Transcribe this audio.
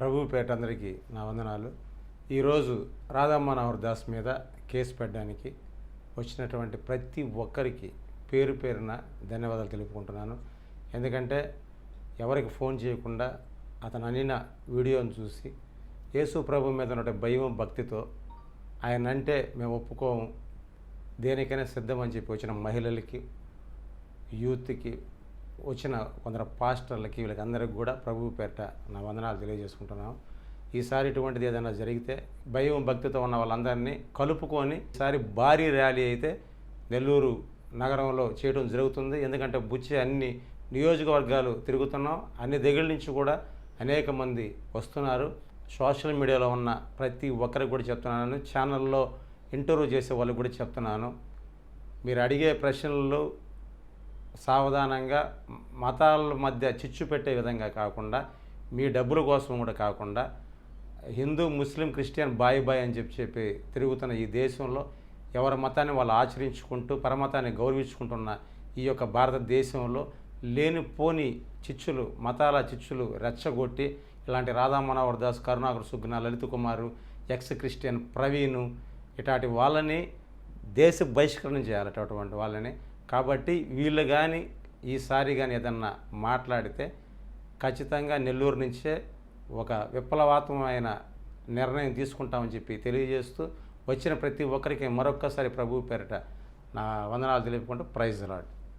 ప్రభుపేట అందరికీ నా వందనాలు. ఈరోజు రాధామనోహర్ దాస్ మీద కేసు పెట్టడానికి వచ్చినటువంటి ప్రతి ఒక్కరికి పేరు పేరున ధన్యవాదాలు తెలుపుకుంటున్నాను. ఎందుకంటే ఎవరికి ఫోన్ చేయకుండా అతను అనిన వీడియోను చూసి యేసు ప్రభు మీద ఉన్న భయం భక్తితో ఆయన అంటే మేము ఒప్పుకోము దేనికైనా సిద్ధం అని చెప్పి వచ్చిన మహిళలకి యూత్కి వచ్చిన కొందరు పాస్టర్లకి వీళ్ళకందరికీ అందరికి కూడా ప్రభు పేరిట నా వందనాలు తెలియజేసుకుంటున్నాం. ఈసారి ఇటువంటిది ఏదైనా జరిగితే భయం భక్తితో ఉన్న వాళ్ళందరినీ కలుపుకొని ఈసారి భారీ ర్యాలీ అయితే నెల్లూరు నగరంలో చేయడం జరుగుతుంది. ఎందుకంటే బుచ్చి అన్ని నియోజకవర్గాలు తిరుగుతున్నాం. అన్ని దగ్గర నుంచి కూడా అనేక మంది వస్తున్నారు. సోషల్ మీడియాలో ఉన్న ప్రతి ఒక్కరికి కూడా చెప్తున్నాను. ఛానల్లో ఇంటర్వ్యూ చేసే వాళ్ళకి కూడా చెప్తున్నాను. మీరు అడిగే ప్రశ్నల్లో సావధానంగా మతాల మధ్య చిచ్చు పెట్టే విధంగా కాకుండా మీ డబ్బుల కోసం కూడా కాకుండా హిందూ ముస్లిం క్రిస్టియన్ బాయ్ బాయ్ అని చెప్పి చెప్పి తిరుగుతున్న ఈ దేశంలో ఎవరి మతాన్ని వాళ్ళు ఆచరించుకుంటూ పరమతాన్ని గౌరవించుకుంటున్న ఈ యొక్క భారతదేశంలో లేనిపోని చిచ్చులు మతాల చిచ్చులు రెచ్చగొట్టి ఇలాంటి రాధా మనోహర్ దాస్ కరుణాకర్ సుగ్న లలిత్ కుమారు ఎక్స్ క్రిస్టియన్ ప్రవీణు ఇట్లాంటి వాళ్ళని దేశ బహిష్కరణ చేయాలి అటువంటి వాళ్ళని కాబట్టి వీళ్ళు కానీ ఈసారి కానీ ఏదన్నా మాట్లాడితే ఖచ్చితంగా నెల్లూరు నుంచే ఒక విప్లవాత్మకమైన నిర్ణయం తీసుకుంటామని చెప్పి తెలియజేస్తూ వచ్చిన ప్రతి ఒక్కరికి మరొక్కసారి ప్రభు పేరిట నా వందనాలు తెలియకుండా ప్రైజ్ రాడు